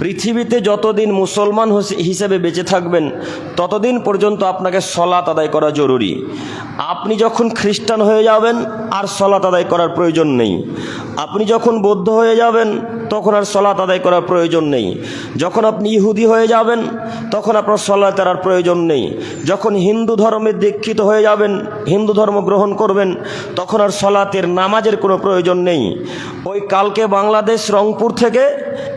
পৃথিবীতে যতদিন মুসলমান হিসেবে বেঁচে থাকবেন, ততদিন পর্যন্ত আপনাকে সলাত আদায় করা জরুরি। আপনি যখন খ্রিস্টান হয়ে যাবেন, আর সলাত আদায় করার প্রয়োজন নেই। আপনি যখন বৌদ্ধ হয়ে যাবেন তখন আর সলাত আদায় করার প্রয়োজন নেই। যখন আপনি ইহুদি হয়ে যাবেন, তখন আপনার সলাৎ আর প্রয়োজন নেই। যখন হিন্দু ধর্মে দীক্ষিত হয়ে যাবেন, হিন্দু ধর্ম গ্রহণ করবেন, তখন আর সলাতের নামাজের কোনো প্রয়োজন নেই। ওই কালকে বাংলাদেশ রংপুর থেকে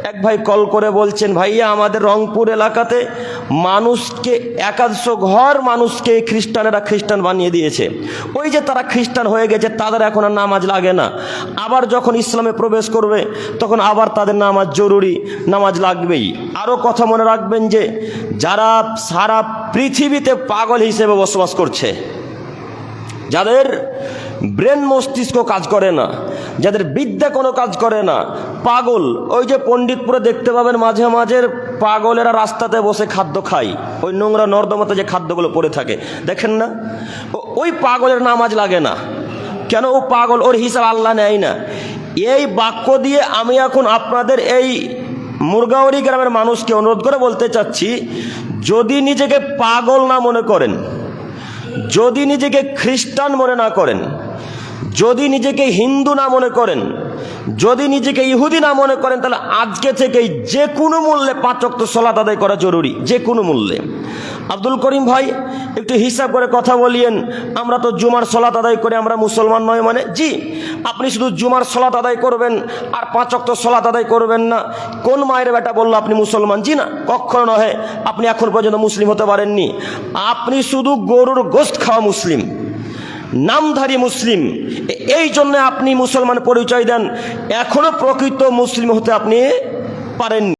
এক ভাই কল করে বলছেন, ভাইয়া, আমাদের রংপুর এলাকাতে মানুষকে একাদশ ঘর মানুষকে খ্রিস্টানেরা খ্রিস্টান বানিয়ে দিয়েছে। ওই যে তারা খ্রিস্টান হয়ে গেছে, তাদের এখন আর নামাজ লাগে না। আবার যখন ইসলামে প্রবেশ করবে, তখন আবার তাদের নামাজ জরুরি, নামাজ লাগবেই। আরও কথা মনে রাখবেন যে, যারা সারা পৃথিবীতে পাগল হিসেবে বসবাস করছে, যাদের ব্রেন মস্তিষ্ক কাজ করে না যাদের বিদ্যা কোনো কাজ করে না। পাগল, ওই যে পণ্ডিতপুরে দেখতে পাবেন মাঝে মাঝে পাগলেরা রাস্তাতে বসে খাদ্য খায়। ওই নোংরা নর্দমাতে যে খাদ্যগুলো পড়ে থাকে। দেখেন না? ওই পাগলের নামাজ লাগে না। কেন ও পাগল? ওর হিসাব আল্লাহ নেয় না। এই বাক্য দিয়ে আমি এখন আপনাদের এই মুরগাওয়ারি গ্রামের মানুষকে অনুরোধ করে বলতে চাচ্ছি, যদি নিজেকে পাগল না মনে করেন, যদি নিজেকে খ্রিস্টান মনে না করেন যদি নিজেকে হিন্দু না মনে করেন, যদি নিজেকে ইহুদি না মনে করেন, তাহলে আজকে থেকেই যে কোনো মূল্যে পাঁচক্ত সলাত আদায় করা জরুরি যে কোনো মূল্যে। আব্দুল করিম ভাই, একটু হিসাব করে কথা বলিয়েন, আমরা তো জুমার সলাত আদায় করে, আমরা মুসলমান নয় মানে? জি, আপনি শুধু জুমার সলাত আদায় করবেন, আর পাঁচক্ত সলাত আদায় করবেন না। কোন মায়ের বেটা বলল আপনি মুসলমান? জি না কখনো নহে, আপনি এখন পর্যন্ত মুসলিম হতে পারেননি। আপনি শুধু গরুর গোস্ত খাওয়া মুসলিম। নামধারী মুসলিম। এই জন্য আপনি মুসলমান পরিচয় দেন। এখনও প্রকৃত মুসলিম হতে আপনি পারেননি।